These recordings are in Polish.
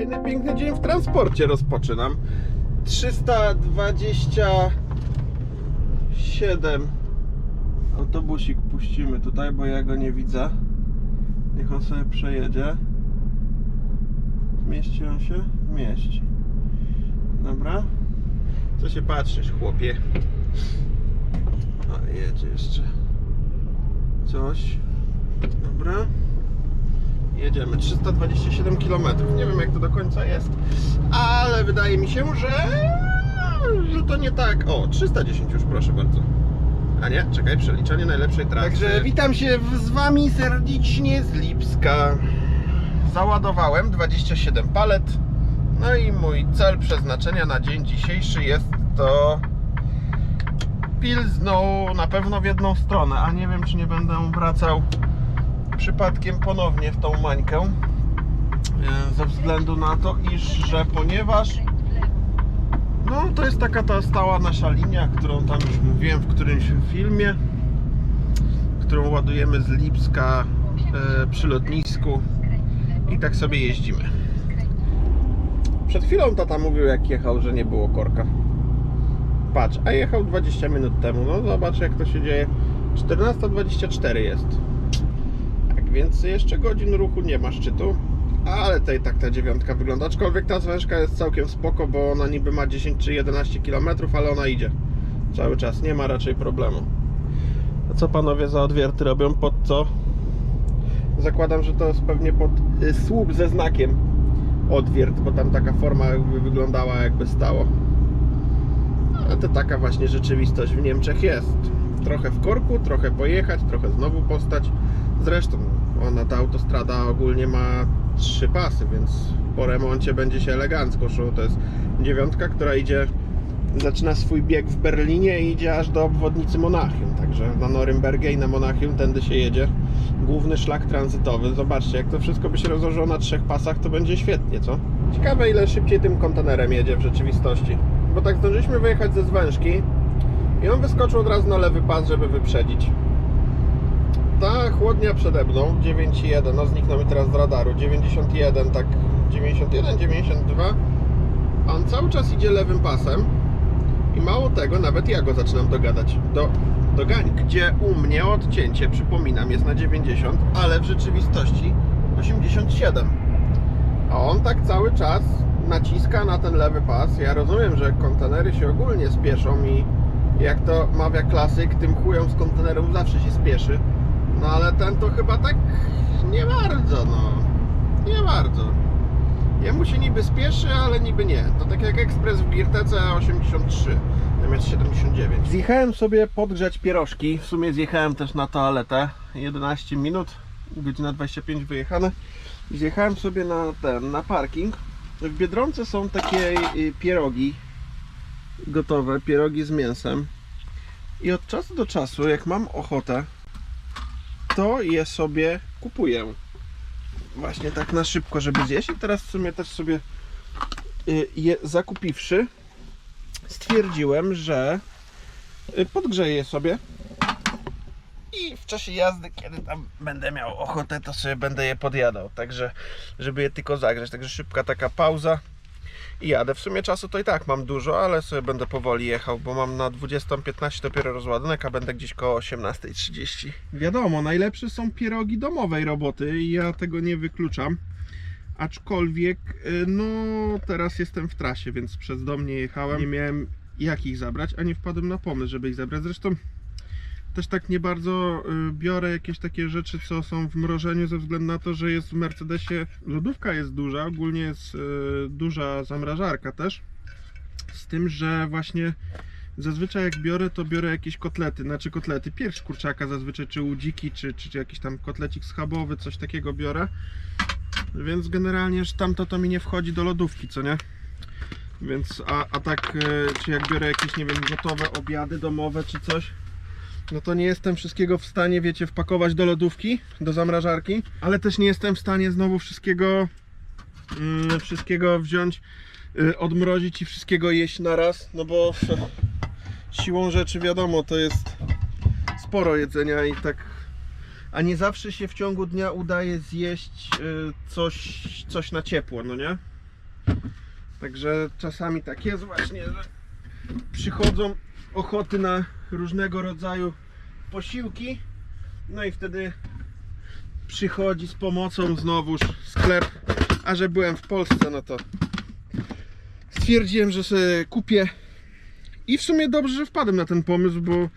Kolejny piękny dzień w transporcie rozpoczynam. 327 autobusik puścimy tutaj, bo ja go nie widzę. Niech on sobie przejedzie. Mieści on się? Mieści. Dobra. Co się patrzysz, chłopie? O, jedzie jeszcze. Coś. Dobra. Jedziemy 327 km. Nie wiem jak to do końca jest, ale wydaje mi się, że, że to nie tak. O, 310 już proszę bardzo. A nie, czekaj, przeliczanie najlepszej trasy. Także witam się z Wami serdecznie z Lipska. Załadowałem 27 palet. No i mój cel przeznaczenia na dzień dzisiejszy jest to Pilzną na pewno w jedną stronę, a nie wiem czy nie będę wracał przypadkiem ponownie w tą mańkę e, ze względu na to, iż że ponieważ no to jest taka ta stała nasza linia, którą tam już mówiłem w którymś filmie którą ładujemy z Lipska e, przy lotnisku i tak sobie jeździmy. Przed chwilą tata mówił jak jechał, że nie było korka. Patrz, a jechał 20 minut temu. No zobacz jak to się dzieje. 14.24 jest więc jeszcze godzin ruchu nie ma szczytu. Ale tutaj tak ta dziewiątka wygląda. Aczkolwiek ta zwężka jest całkiem spoko, bo ona niby ma 10 czy 11 km, ale ona idzie cały czas. Nie ma raczej problemu. A co panowie za odwierty robią? Pod co? Zakładam, że to jest pewnie pod y, słup ze znakiem odwiert, bo tam taka forma jakby wyglądała jakby stało. Ale to taka właśnie rzeczywistość w Niemczech jest. Trochę w korku, trochę pojechać, trochę znowu postać. Zresztą ona ta autostrada ogólnie ma trzy pasy, więc po remoncie będzie się elegancko szło. To jest dziewiątka, która idzie, zaczyna swój bieg w Berlinie i idzie aż do obwodnicy Monachium. Także na Norymbergę i na Monachium tędy się jedzie. Główny szlak tranzytowy. Zobaczcie, jak to wszystko by się rozłożyło na trzech pasach, to będzie świetnie, co? Ciekawe, ile szybciej tym kontenerem jedzie w rzeczywistości. Bo tak zdążyliśmy wyjechać ze zwężki i on wyskoczył od razu na lewy pas, żeby wyprzedzić. Ta chłodnia przede mną, 9,1, no zniknął mi teraz z radaru, 91, tak 91, 92, a on cały czas idzie lewym pasem i mało tego, nawet ja go zaczynam dogadać, do, doganić, gdzie u mnie odcięcie, przypominam, jest na 90, ale w rzeczywistości 87. A on tak cały czas naciska na ten lewy pas. Ja rozumiem, że kontenery się ogólnie spieszą i jak to mawia klasyk, tym chujem z kontenerów zawsze się spieszy. No ale ten to chyba tak nie bardzo, no. Nie bardzo. Jemu się niby spieszy, ale niby nie. To tak jak ekspres w Birtece 83 zamiast 79. Zjechałem sobie podgrzać pierożki. W sumie zjechałem też na toaletę. 11 minut, godzina 25 wyjechane. Zjechałem sobie na ten, na parking. W Biedronce są takie y, pierogi gotowe, pierogi z mięsem. I od czasu do czasu, jak mam ochotę, to je sobie kupuję. Właśnie tak na szybko, żeby zjeść. I teraz w sumie też sobie y, je zakupiwszy, stwierdziłem, że y, podgrzeję sobie. I w czasie jazdy, kiedy tam będę miał ochotę, to sobie będę je podjadał. Także, żeby je tylko zagrzeć. Także szybka taka pauza i jadę. W sumie czasu to i tak mam dużo, ale sobie będę powoli jechał, bo mam na 20.15 dopiero rozładunek, a będę gdzieś koło 18.30. Wiadomo, najlepsze są pierogi domowej roboty i ja tego nie wykluczam. Aczkolwiek, y, no teraz jestem w trasie, więc przez dom nie jechałem. Nie miałem jak ich zabrać, a nie wpadłem na pomysł, żeby ich zabrać. Zresztą też tak nie bardzo y, biorę jakieś takie rzeczy, co są w mrożeniu, ze względu na to, że jest w Mercedesie lodówka jest duża, ogólnie jest y, duża zamrażarka też. Z tym, że właśnie zazwyczaj jak biorę, to biorę jakieś kotlety, znaczy kotlety, pierś kurczaka zazwyczaj, czy udziki, czy, czy jakiś tam kotlecik schabowy, coś takiego biorę. Więc generalnie tamto to mi nie wchodzi do lodówki, co nie? Więc, a, a tak, y, czy jak biorę jakieś, nie wiem, gotowe obiady domowe, czy coś, no to nie jestem wszystkiego w stanie, wiecie, wpakować do lodówki, do zamrażarki, ale też nie jestem w stanie znowu wszystkiego mm, wszystkiego wziąć, y, odmrozić i wszystkiego jeść na raz, no bo siłą rzeczy wiadomo, to jest sporo jedzenia i tak a nie zawsze się w ciągu dnia udaje zjeść y, coś, coś na ciepło, no nie? Także czasami tak jest właśnie, że przychodzą ochoty na różnego rodzaju posiłki. No i wtedy przychodzi z pomocą znowuż sklep. A że byłem w Polsce, no to stwierdziłem, że sobie kupię. I w sumie dobrze, że wpadłem na ten pomysł, bo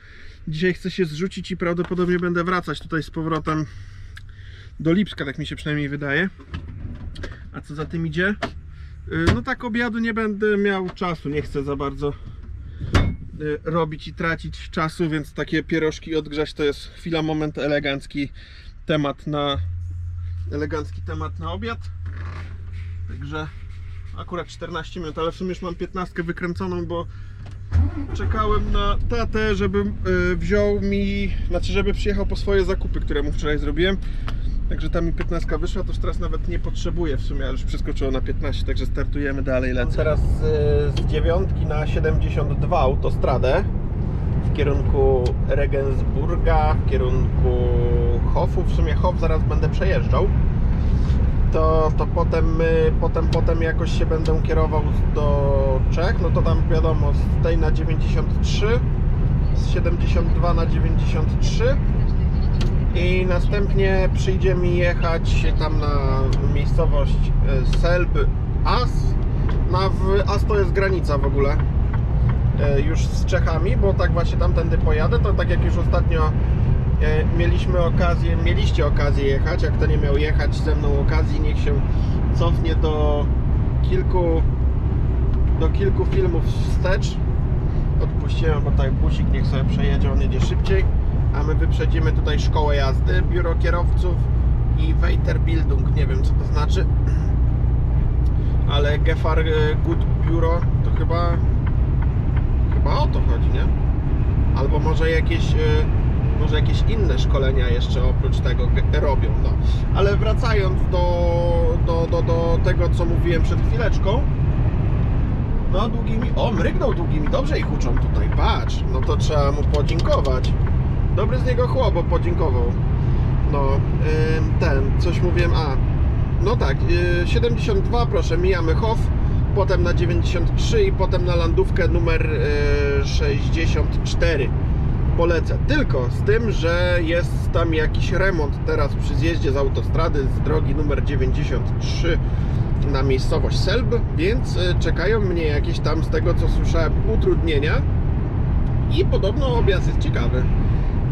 dzisiaj chcę się zrzucić i prawdopodobnie będę wracać tutaj z powrotem do Lipska, tak mi się przynajmniej wydaje. A co za tym idzie? Y, No tak obiadu nie będę miał czasu, nie chcę za bardzo robić i tracić czasu, więc takie pierożki odgrzać to jest chwila, moment, elegancki temat na elegancki temat na obiad. Także akurat 14 minut, ale w sumie już mam 15 wykręconą, bo czekałem na tatę, żeby y, wziął mi, znaczy żeby przyjechał po swoje zakupy, które mu wczoraj zrobiłem. Także tam mi 15 wyszła, to już teraz nawet nie potrzebuję w sumie, już przeskoczyło na 15, także startujemy dalej, lecę. Teraz z, z dziewiątki na 72 autostradę w kierunku Regensburga, w kierunku Hofu, w sumie Hof zaraz będę przejeżdżał. To, to potem, y, potem, potem jakoś się będę kierował do Czech, no to tam wiadomo, z tej na 93, z 72 na 93 i następnie przyjdzie mi jechać tam na miejscowość e, Selb As. Na w As to jest granica w ogóle e, już z Czechami, bo tak właśnie tamtędy pojadę, to tak jak już ostatnio e, mieliśmy okazję, mieliście okazję jechać, jak to nie miał jechać ze mną okazji, niech się cofnie do kilku do kilku filmów wstecz. Odpuściłem, bo tutaj busik niech sobie przejedzie, on jedzie szybciej a my wyprzedzimy tutaj szkołę jazdy, biuro kierowców i Weiterbildung, nie wiem co to znaczy. Ale Gefar e, Good Bureau to chyba chyba o to chodzi, nie? Albo może jakieś e, może jakieś inne szkolenia jeszcze oprócz tego robią, no. Ale wracając do, do, do, do tego co mówiłem przed chwileczką no długimi, o mrygnął długimi, dobrze ich uczą tutaj, patrz, no to trzeba mu podziękować Dobry z niego chłop, bo podziękował. No, ten, coś mówiłem, a. No tak, y, 72, proszę, mijamy Hof, potem na 93 i potem na landówkę numer y, 64 polecę. Tylko z tym, że jest tam jakiś remont teraz przy zjeździe z autostrady z drogi numer 93 na miejscowość Selb, więc y, czekają mnie jakieś tam z tego co słyszałem utrudnienia i podobno objazd jest ciekawy.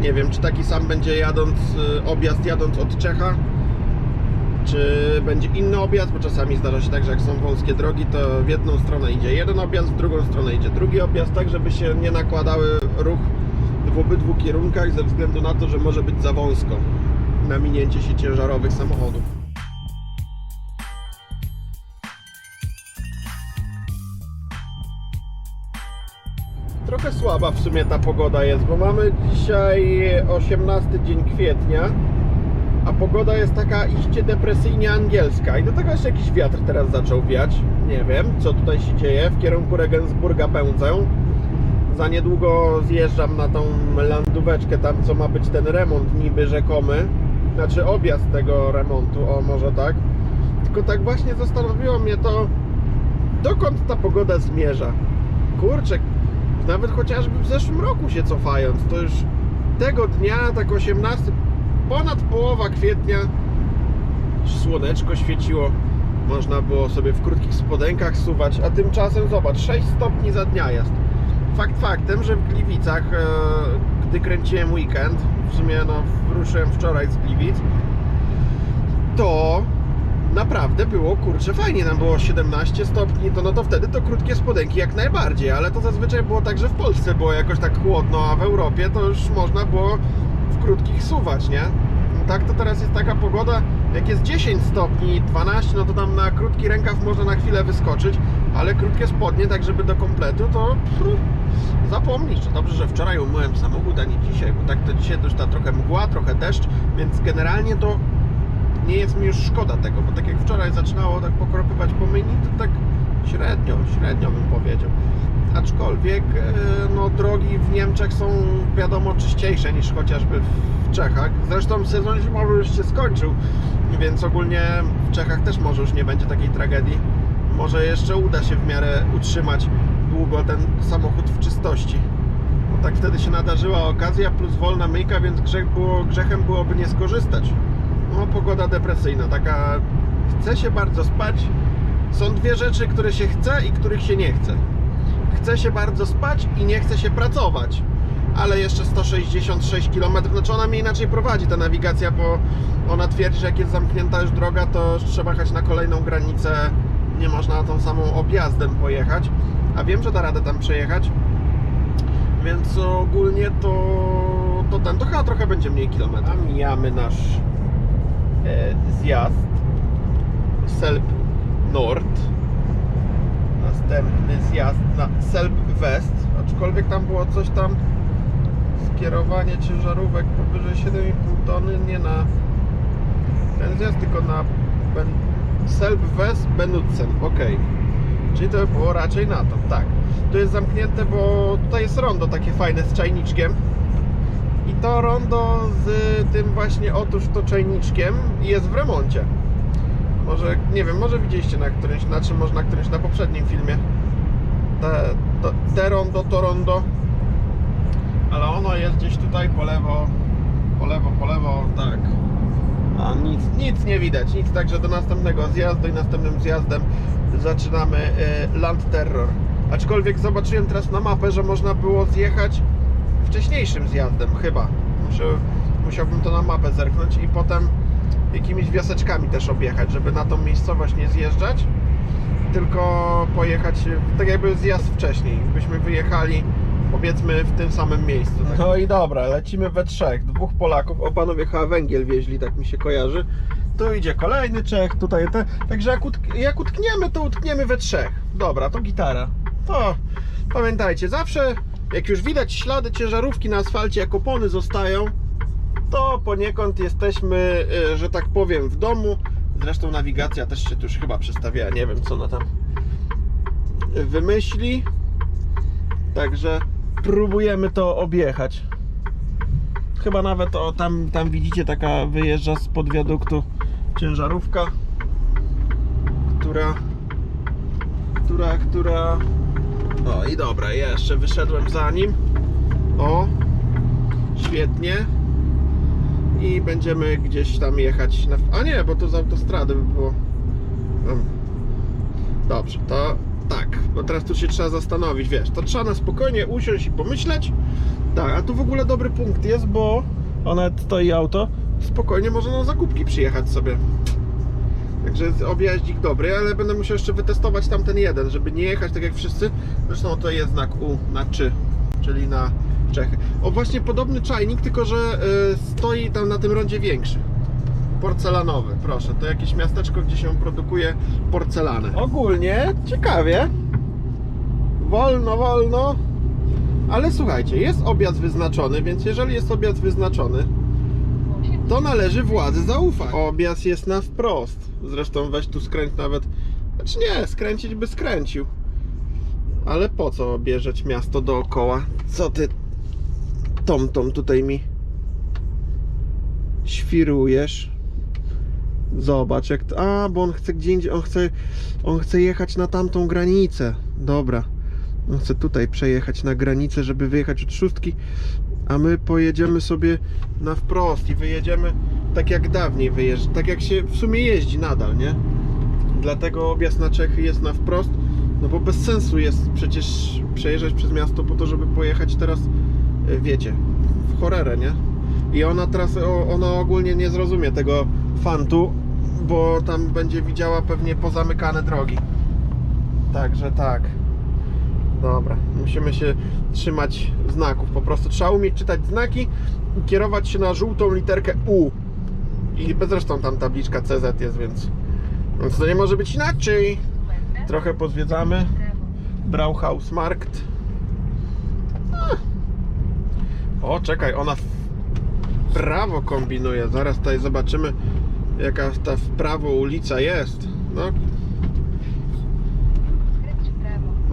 Nie wiem, czy taki sam będzie jadąc, y, objazd jadąc od Czecha, czy będzie inny objazd, bo czasami zdarza się tak, że jak są wąskie drogi, to w jedną stronę idzie jeden objazd, w drugą stronę idzie drugi objazd, tak żeby się nie nakładały ruch w obydwu kierunkach ze względu na to, że może być za wąsko na minięcie się ciężarowych samochodów. Słaba w sumie ta pogoda jest, bo mamy dzisiaj 18 dzień kwietnia, a pogoda jest taka iście depresyjnie angielska. I do tego jeszcze jakiś wiatr teraz zaczął wiać. Nie wiem, co tutaj się dzieje. W kierunku Regensburga pędzę. Za niedługo zjeżdżam na tą landóweczkę, tam co ma być ten remont niby rzekomy. Znaczy objazd tego remontu, o może tak. Tylko tak właśnie zastanowiło mnie to, dokąd ta pogoda zmierza. Kurczę, nawet chociażby w zeszłym roku się cofając, to już tego dnia, tak 18, ponad połowa kwietnia, słoneczko świeciło, można było sobie w krótkich spodenkach suwać, a tymczasem zobacz, 6 stopni za dnia jest. Fakt faktem, że w Gliwicach, e, gdy kręciłem weekend, w sumie no, ruszyłem wczoraj z Gliwic, to naprawdę było kurczę fajnie, nam było 17 stopni, to no to wtedy to krótkie spodenki jak najbardziej, ale to zazwyczaj było tak, że w Polsce było jakoś tak chłodno, a w Europie to już można było w krótkich suwać, nie? No tak to teraz jest taka pogoda, jak jest 10 stopni, 12, no to tam na krótki rękaw można na chwilę wyskoczyć, ale krótkie spodnie, tak żeby do kompletu, to pff, zapomnisz. Dobrze, że wczoraj umyłem samochód, a nie dzisiaj, bo tak to dzisiaj to już ta trochę mgła, trochę deszcz, więc generalnie to nie jest mi już szkoda tego, bo tak jak wczoraj zaczynało tak pokropywać po myjni, to tak średnio, średnio bym powiedział. Aczkolwiek e, no, drogi w Niemczech są wiadomo czyściejsze niż chociażby w Czechach. Zresztą sezon zimowy już się skończył, więc ogólnie w Czechach też może już nie będzie takiej tragedii. Może jeszcze uda się w miarę utrzymać długo ten samochód w czystości. Bo tak wtedy się nadarzyła okazja, plus wolna myjka, więc grzech było, grzechem byłoby nie skorzystać. No, pogoda depresyjna, taka chce się bardzo spać. Są dwie rzeczy, które się chce i których się nie chce. Chce się bardzo spać i nie chce się pracować. Ale jeszcze 166 km, znaczy ona mnie inaczej prowadzi, ta nawigacja, bo ona twierdzi, że jak jest zamknięta już droga, to trzeba jechać na kolejną granicę, nie można tą samą objazdem pojechać. A wiem, że da radę tam przejechać, więc ogólnie to, to ten, to chyba trochę będzie mniej kilometrów. A mijamy nasz zjazd Selb Nord. Następny zjazd na Selb West, aczkolwiek tam było coś tam skierowanie ciężarówek powyżej 7,5 tony, nie na ten zjazd, tylko na ben, Selb West Benutzen, ok. Czyli to było raczej na to, tak. Tu jest zamknięte, bo tutaj jest rondo takie fajne z czajniczkiem. I to rondo z tym właśnie otóż to czajniczkiem jest w remoncie. Może, nie wiem, może widzieliście na którymś, na czym może na którymś, na poprzednim filmie. Te, to, te rondo, to rondo. Ale ono jest gdzieś tutaj po lewo, po lewo, po lewo, tak. A nic, nic nie widać, nic, także do następnego zjazdu i następnym zjazdem zaczynamy e, Land Terror. Aczkolwiek zobaczyłem teraz na mapę, że można było zjechać wcześniejszym zjazdem, chyba. Muszę, musiałbym to na mapę zerknąć i potem jakimiś wioseczkami też objechać, żeby na tą miejscowość nie zjeżdżać, tylko pojechać tak jakby zjazd wcześniej, byśmy wyjechali powiedzmy w tym samym miejscu. No i dobra, lecimy we trzech, dwóch Polaków, o panowie chyba węgiel wieźli, tak mi się kojarzy. Tu idzie kolejny Czech, tutaj te, także jak, utk jak utkniemy, to utkniemy we trzech. Dobra, to gitara. To pamiętajcie, zawsze jak już widać ślady ciężarówki na asfalcie, jak opony zostają, to poniekąd jesteśmy, y, że tak powiem, w domu. Zresztą nawigacja też się tu już chyba przestawiała, nie wiem co ona tam wymyśli. Także próbujemy to objechać. Chyba nawet o tam, tam widzicie taka wyjeżdża spod wiaduktu ciężarówka, która która, która o i dobra, jeszcze wyszedłem za nim. O, świetnie i będziemy gdzieś tam jechać na... A nie, bo to z autostrady by było. Mm. Dobrze, to tak, bo teraz tu się trzeba zastanowić, wiesz, to trzeba na spokojnie usiąść i pomyśleć. Tak, a tu w ogóle dobry punkt jest, bo ona stoi auto, spokojnie można na zakupki przyjechać sobie. Także objaździk dobry, ale będę musiał jeszcze wytestować tamten jeden, żeby nie jechać tak jak wszyscy. Zresztą to jest znak U na 3, czyli na Czechy. O właśnie podobny czajnik, tylko że y, stoi tam na tym rondzie większy. Porcelanowy, proszę. To jakieś miasteczko, gdzie się produkuje porcelanę. Ogólnie ciekawie. Wolno, wolno. Ale słuchajcie, jest objazd wyznaczony, więc jeżeli jest objazd wyznaczony, to należy władzy zaufać. Objazd jest na wprost. Zresztą weź tu skręć nawet. Znaczy nie, skręcić by skręcił. Ale po co objeżdżać miasto dookoła? Co ty Tom Tom tutaj mi świrujesz? Zobacz jak to... A, bo on chce gdzie indziej, on chce, on chce jechać na tamtą granicę. Dobra. On chce tutaj przejechać na granicę, żeby wyjechać od szóstki, a my pojedziemy sobie na wprost i wyjedziemy tak jak dawniej wyjeżdż, tak jak się w sumie jeździ nadal, nie? Dlatego objazd na Czechy jest na wprost, no bo bez sensu jest przecież przejeżdżać przez miasto po to, żeby pojechać teraz, e, wiecie, w horrorę, nie? I ona teraz, ona ogólnie nie zrozumie tego fantu, bo tam będzie widziała pewnie pozamykane drogi. Także tak. Dobra, musimy się trzymać znaków. Po prostu trzeba umieć czytać znaki i kierować się na żółtą literkę U. I zresztą tam tabliczka CZ jest, więc, więc to nie może być inaczej. Trochę pozwiedzamy. Brauhausmarkt. O, czekaj, ona w prawo kombinuje. Zaraz tutaj zobaczymy, jaka ta w prawo ulica jest. No,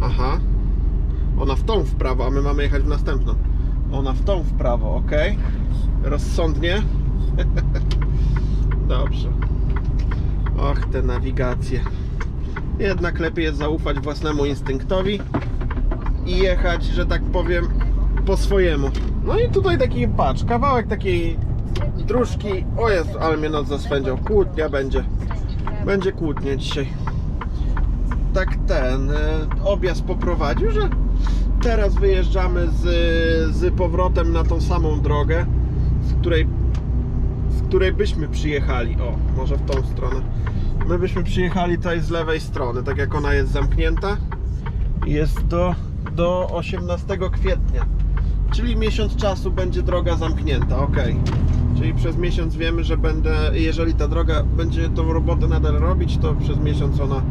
aha. Ona w tą w prawo, a my mamy jechać w następną. Ona w tą w prawo, ok. Rozsądnie. Dobrze. Och, te nawigacje. Jednak lepiej jest zaufać własnemu instynktowi i jechać, że tak powiem, po swojemu. No i tutaj taki, patrz, kawałek takiej dróżki. O jest, ale mnie noc zaswędział. Kłótnia będzie. Będzie kłótnia dzisiaj. Tak ten e, objazd poprowadził, że teraz wyjeżdżamy z, z powrotem na tą samą drogę, z której, z której byśmy przyjechali. O, może w tą stronę. My byśmy przyjechali tutaj z lewej strony, tak jak ona jest zamknięta. Jest do, do 18 kwietnia. Czyli miesiąc czasu będzie droga zamknięta, ok. Czyli przez miesiąc wiemy, że będę, jeżeli ta droga będzie tą robotę nadal robić, to przez miesiąc ona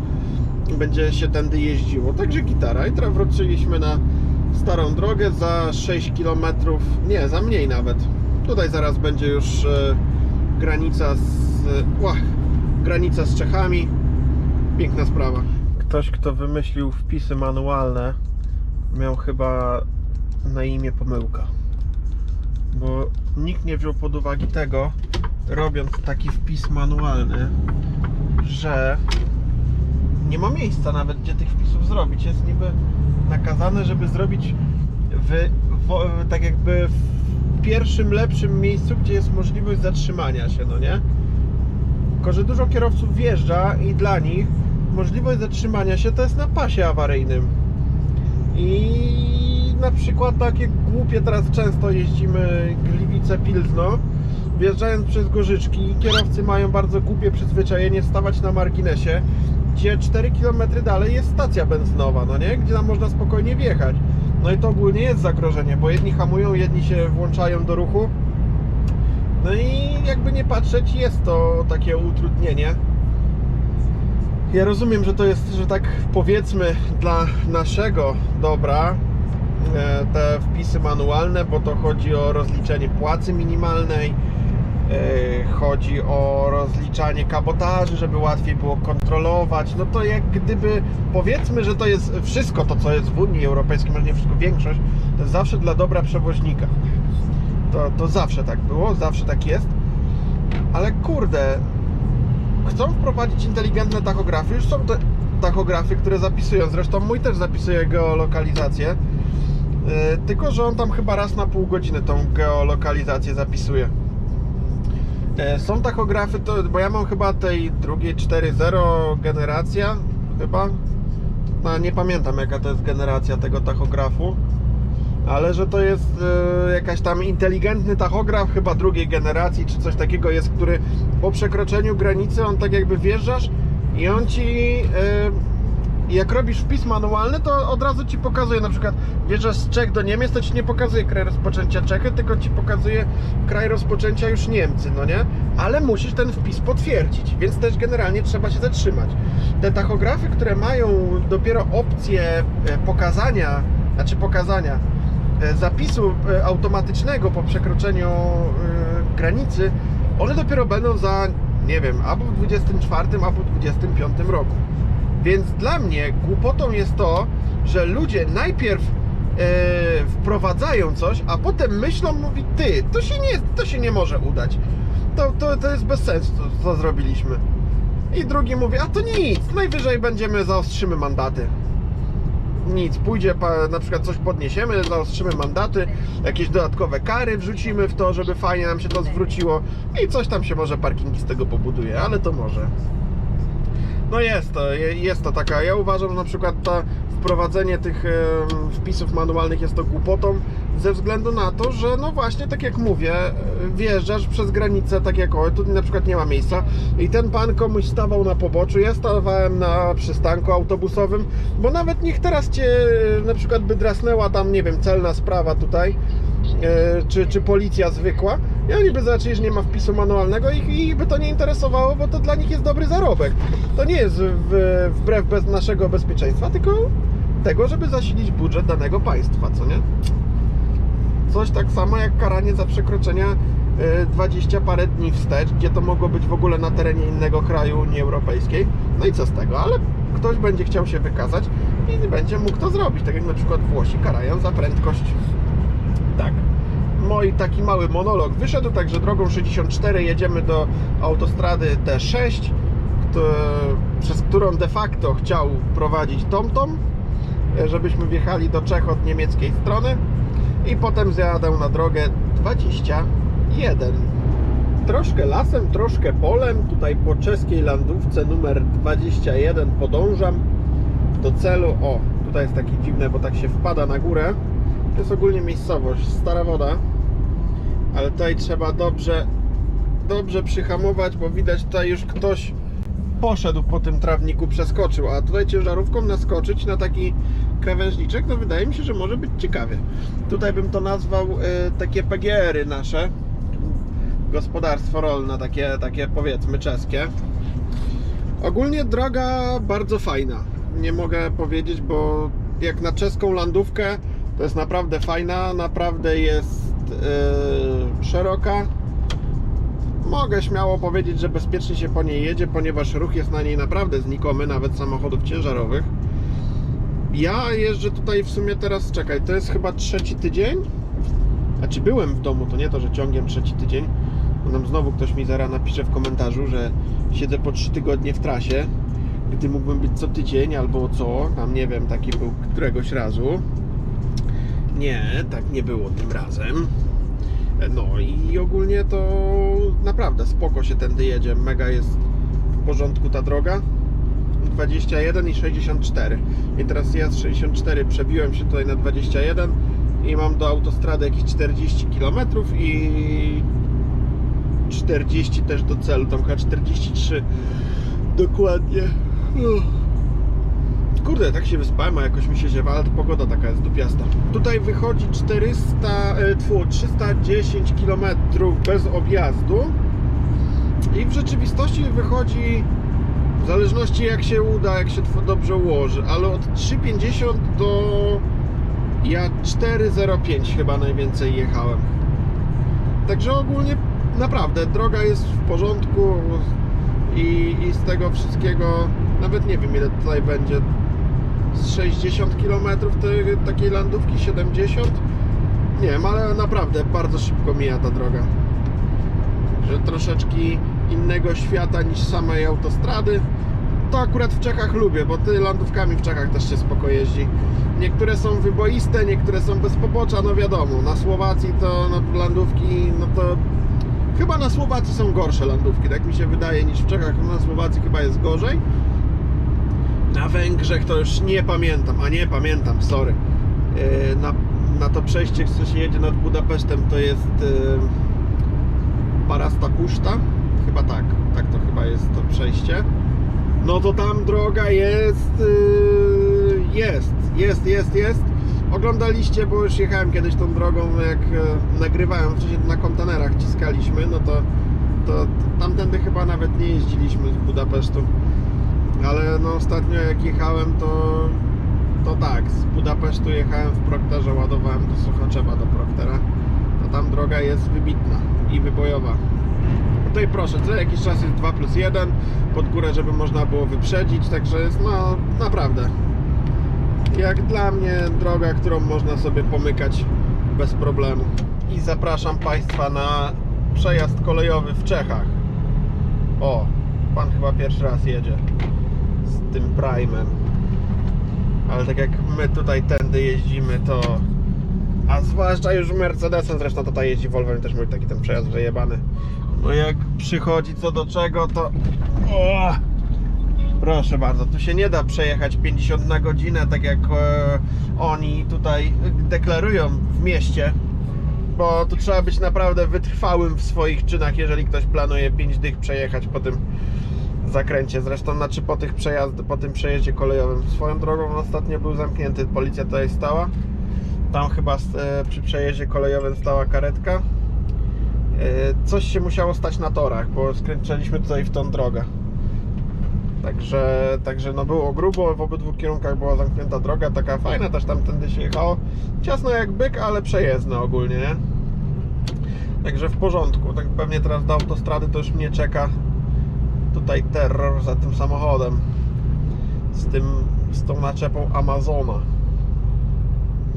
będzie się tędy jeździło. Także gitara. I teraz wróciliśmy na starą drogę za 6 km, nie, za mniej nawet. Tutaj zaraz będzie już e, granica z, ła, granica z Czechami. Piękna sprawa. Ktoś, kto wymyślił wpisy manualne, miał chyba na imię pomyłka. Bo nikt nie wziął pod uwagę tego, robiąc taki wpis manualny, że nie ma miejsca nawet, gdzie tych wpisów zrobić. Jest niby nakazane, żeby zrobić w, w, tak jakby w pierwszym, lepszym miejscu, gdzie jest możliwość zatrzymania się, no nie? Tylko, że dużo kierowców wjeżdża i dla nich możliwość zatrzymania się to jest na pasie awaryjnym. I na przykład takie głupie teraz często jeździmy Gliwice Pilzno, wjeżdżając przez Gorzyczki, kierowcy mają bardzo głupie przyzwyczajenie stawać na marginesie, gdzie 4 km dalej jest stacja benzynowa, no nie? Gdzie tam można spokojnie wjechać. No i to ogólnie jest zagrożenie, bo jedni hamują, jedni się włączają do ruchu. No i jakby nie patrzeć, jest to takie utrudnienie. Ja rozumiem, że to jest, że tak powiedzmy, dla naszego dobra e, te wpisy manualne, bo to chodzi o rozliczenie płacy minimalnej, chodzi o rozliczanie kabotaży, żeby łatwiej było kontrolować. No to jak gdyby powiedzmy, że to jest wszystko to, co jest w Unii Europejskiej, może nie wszystko, większość, to jest zawsze dla dobra przewoźnika. To, to zawsze tak było, zawsze tak jest. Ale kurde, chcą wprowadzić inteligentne tachografy. Już są te tachografy, które zapisują. Zresztą mój też zapisuje geolokalizację. Yy, tylko, że on tam chyba raz na pół godziny tą geolokalizację zapisuje. Yy, Są tachografy, to, bo ja mam chyba tej drugiej 4.0 generacja, chyba. No, nie pamiętam jaka to jest generacja tego tachografu. Ale że to jest e, jakaś tam inteligentny tachograf, chyba drugiej generacji, czy coś takiego jest, który po przekroczeniu granicy, on tak jakby wjeżdżasz i on ci, e, jak robisz wpis manualny, to od razu ci pokazuje, na przykład wjeżdżasz z Czech do Niemiec, to ci nie pokazuje kraj rozpoczęcia Czechy, tylko ci pokazuje kraj rozpoczęcia już Niemcy, no nie? Ale musisz ten wpis potwierdzić, więc też generalnie trzeba się zatrzymać. Te tachografy, które mają dopiero opcję e, pokazania, znaczy pokazania, e, zapisu e, automatycznego po przekroczeniu granicy, one dopiero będą za, nie wiem, albo w 24, albo w 25 roku. Więc dla mnie głupotą jest to, że ludzie najpierw e, wprowadzają coś, a potem myślą, mówi, ty, to się nie, to się nie może udać. To, to, to jest bez sensu, co, co zrobiliśmy. I drugi mówi, a to nic, najwyżej będziemy, zaostrzymy mandaty nic, pójdzie, na przykład coś podniesiemy, zaostrzymy mandaty, jakieś dodatkowe kary wrzucimy w to, żeby fajnie nam się to zwróciło i coś tam się może parkingi z tego pobuduje, ale to może. No jest to, je- jest to taka, ja uważam, że na przykład to wprowadzenie tych wpisów manualnych jest to głupotą ze względu na to, że no właśnie, tak jak mówię, wjeżdżasz przez granicę, tak jak o, tu na przykład nie ma miejsca i ten pan komuś stawał na poboczu, ja stawałem na przystanku autobusowym, bo nawet niech teraz cię na przykład by drasnęła tam, nie wiem, celna sprawa tutaj, czy, czy policja zwykła i oni by zobaczyli, że nie ma wpisu manualnego i by to nie interesowało, bo to dla nich jest dobry zarobek. To nie jest w, wbrew bez naszego bezpieczeństwa, tylko tego, żeby zasilić budżet danego państwa, co nie? Coś tak samo jak karanie za przekroczenia e, 20 parę dni wstecz, gdzie to mogło być w ogóle na terenie innego kraju Unii Europejskiej. No i co z tego, ale ktoś będzie chciał się wykazać i będzie mógł to zrobić, tak jak na przykład Włosi karają za prędkość. Mój taki mały monolog wyszedł, także drogą 64 jedziemy do autostrady D6, kto, przez którą de facto chciał prowadzić TomTom, e, żebyśmy wjechali do Czech od niemieckiej strony i potem zjadę na drogę 21. Troszkę lasem, troszkę polem. Tutaj po czeskiej landówce numer 21 podążam do celu. O, tutaj jest takie dziwne, bo tak się wpada na górę. To jest ogólnie miejscowość, stara woda. Ale tutaj trzeba dobrze, dobrze przyhamować, bo widać tutaj już ktoś poszedł po tym trawniku, przeskoczył, a tutaj ciężarówką naskoczyć na taki krawężniczek, no wydaje mi się, że może być ciekawie. Tutaj bym to nazwał y, takie PGR-y nasze, gospodarstwo rolne, takie, takie powiedzmy czeskie. Ogólnie droga bardzo fajna. Nie mogę powiedzieć, bo jak na czeską landówkę to jest naprawdę fajna, naprawdę jest yy, szeroka. Mogę śmiało powiedzieć, że bezpiecznie się po niej jedzie, ponieważ ruch jest na niej naprawdę znikomy, nawet samochodów ciężarowych. Ja jeżdżę tutaj w sumie teraz, czekaj, to jest chyba trzeci tydzień? A czy byłem w domu, to nie to, że ciągiem trzeci tydzień. Nam znowu ktoś mi zaraz napisze w komentarzu, że siedzę po 3 tygodnie w trasie, gdy mógłbym być co tydzień albo co, tam nie wiem, taki był któregoś razu. Nie, tak nie było tym razem. No i ogólnie to naprawdę spoko się tędy jedzie. Mega jest w porządku ta droga. 21 i 64. I teraz ja z 64 przebiłem się tutaj na 21 i mam do autostrady jakieś 40 km i 40 też do celu, tam chyba 43 dokładnie. Uff. Kurde, tak się wyspałem, a jakoś mi się ziewa, ale to pogoda taka jest dupiasta. Tutaj wychodzi 400, e, tfu, 310 km bez objazdu i w rzeczywistości wychodzi w zależności jak się uda, jak się dobrze ułoży, ale od 3,50 do ja 4,05 chyba najwięcej jechałem. Także ogólnie naprawdę droga jest w porządku i, i z tego wszystkiego nawet nie wiem ile tutaj będzie z 60 km takiej landówki 70 nie wiem, ale naprawdę bardzo szybko mija ta droga. Że troszeczkę innego świata niż samej autostrady. To akurat w Czechach lubię, bo ty landówkami w Czechach też się spoko jeździ. Niektóre są wyboiste, niektóre są bez pobocza, no wiadomo, na Słowacji to no, landówki, no to chyba na Słowacji są gorsze landówki, tak mi się wydaje, niż w Czechach, na Słowacji chyba jest gorzej na Węgrzech to już nie pamiętam, a nie pamiętam, sorry. Yy, Na, na to przejście, co się jedzie nad Budapesztem, to jest yy, Parasta Puszta. Chyba tak, tak to chyba jest to przejście. No to tam droga jest, yy, jest, jest, jest, jest. Oglądaliście, bo już jechałem kiedyś tą drogą, jak e, nagrywałem, wcześniej na kontenerach ciskaliśmy, no to, to tamtędy chyba nawet nie jeździliśmy z Budapesztu ale no ostatnio jak jechałem to to tak, z Budapesztu jechałem w Prokterze, ładowałem do Suchaczewa do Proktera to tam droga jest wybitna i wybojowa. Tutaj proszę, co jakiś czas jest 2 plus 1 pod górę, żeby można było wyprzedzić także jest no naprawdę. Jak dla mnie droga, którą można sobie pomykać bez problemu. I zapraszam Państwa na przejazd kolejowy w Czechach. O, pan chyba pierwszy raz jedzie z tym Prime'em. Ale tak jak my tutaj tędy jeździmy, to... A zwłaszcza już Mercedesem, zresztą tutaj jeździ Volvo też mój taki ten przejazd wyjebany. No jak przychodzi co do czego, to... O! Proszę bardzo, tu się nie da przejechać 50 na godzinę, tak jak e, oni tutaj deklarują w mieście. Bo tu trzeba być naprawdę wytrwałym w swoich czynach, jeżeli ktoś planuje 5 dych przejechać po tym zakręcie. Zresztą znaczy po, tych przejazd, po tym przejeździe kolejowym. Swoją drogą ostatnio był zamknięty, policja tutaj stała. Tam chyba e, przy przejeździe kolejowym stała karetka. E, coś się musiało stać na torach, bo skręcaliśmy tutaj w tą drogę. Także, także no było grubo, w obydwu kierunkach była zamknięta droga, taka fajna, też tamtędy się jechało. Ciasno jak byk, ale przejezdne ogólnie, nie? Także w porządku. Tak pewnie teraz do autostrady to już mnie czeka tutaj terror za tym samochodem z tym, z tą naczepą Amazona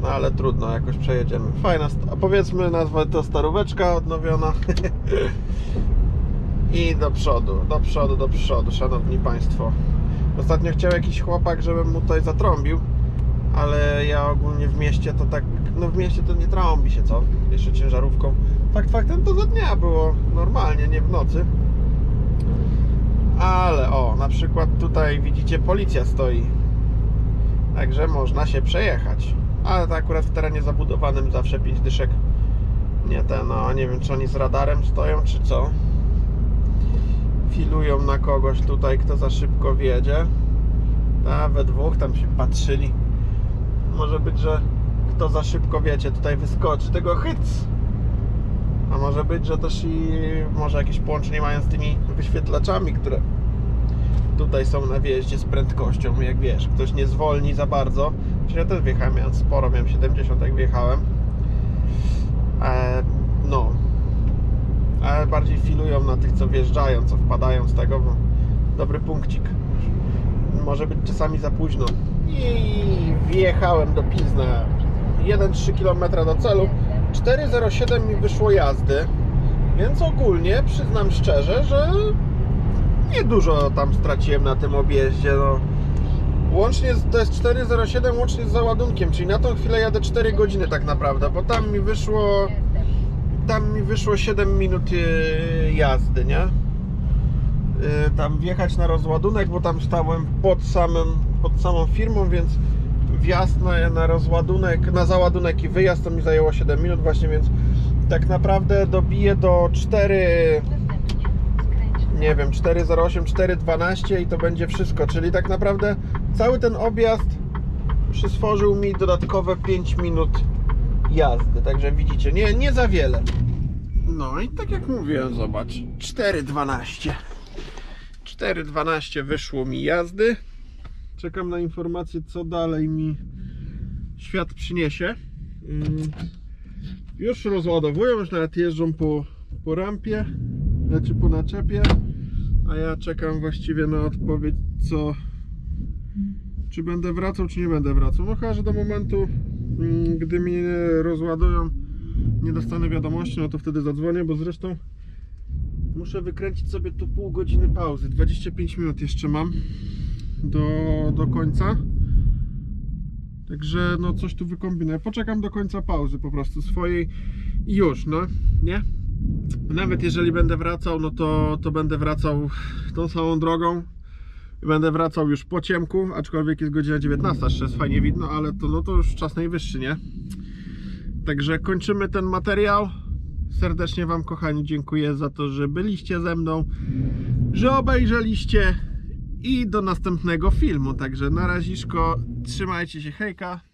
no ale trudno, jakoś przejedziemy fajna, powiedzmy nazwę to staróweczka odnowiona I do przodu, do przodu, do przodu, szanowni państwo. Ostatnio chciał jakiś chłopak, żebym mu tutaj zatrąbił, ale ja ogólnie w mieście to tak, no w mieście to nie trąbi się, co? Jeszcze ciężarówką. Fakt faktem to za dnia było normalnie, nie w nocy. Ale o, na przykład tutaj widzicie policja stoi. Także można się przejechać. Ale to akurat w terenie zabudowanym zawsze 5 dyszek. Nie ten, no nie wiem czy oni z radarem stoją czy co. Filują na kogoś tutaj, kto za szybko wiedzie. A we dwóch tam się patrzyli. Może być, że kto za szybko wiecie, tutaj wyskoczy, tego hyc. A może być, że też i może jakieś połączenie mają z tymi wyświetlaczami, które tutaj są na wjeździe z prędkością, jak wiesz, ktoś nie zwolni za bardzo. Ja też wjechałem, miałem sporo, miałem 70 jak wjechałem. E, no. Ale bardziej filują na tych, co wjeżdżają, co wpadają z tego, bo dobry punkcik. Może być czasami za późno. I wjechałem do Pizna. 1,3 km do celu. 4,07 mi wyszło jazdy. Więc ogólnie przyznam szczerze, że niedużo tam straciłem na tym objeździe. No. Łącznie z, to jest 4,07 łącznie z załadunkiem, czyli na tą chwilę jadę 4 godziny tak naprawdę, bo tam mi wyszło tam mi wyszło 7 minut yy, jazdy, nie? Yy, Tam wjechać na rozładunek, bo tam stałem pod samym, pod samą firmą, więc wjazd na, na rozładunek, na załadunek i wyjazd to mi zajęło 7 minut właśnie, więc tak naprawdę dobiję do 4 nie wiem, 408, 412 i to będzie wszystko, czyli tak naprawdę cały ten objazd przyswożył mi dodatkowe 5 minut jazdy, także widzicie, nie, nie za wiele. No i tak jak mówiłem, zobacz, 412. 412 wyszło mi jazdy. Czekam na informację, co dalej mi świat przyniesie. Mm, Już rozładowują, już nawet jeżdżą po, po rampie, znaczy po naczepie, a ja czekam właściwie na odpowiedź, co czy będę wracał, czy nie będę wracał. No chyba, że do momentu, mm, gdy mnie rozładują, nie dostanę wiadomości, no to wtedy zadzwonię, bo zresztą muszę wykręcić sobie tu pół godziny pauzy. 25 minut jeszcze mam do, do końca. Także no coś tu wykombinuję. Poczekam do końca pauzy po prostu swojej i już, no, nie? Nawet jeżeli będę wracał, no to, to będę wracał tą samą drogą. Będę wracał już po ciemku, aczkolwiek jest godzina 19, jeszcze jest fajnie widno, ale to, no to już czas najwyższy, nie? Także kończymy ten materiał. Serdecznie Wam, kochani, dziękuję za to, że byliście ze mną, że obejrzeliście i do następnego filmu. Także na raziszko, trzymajcie się, hejka.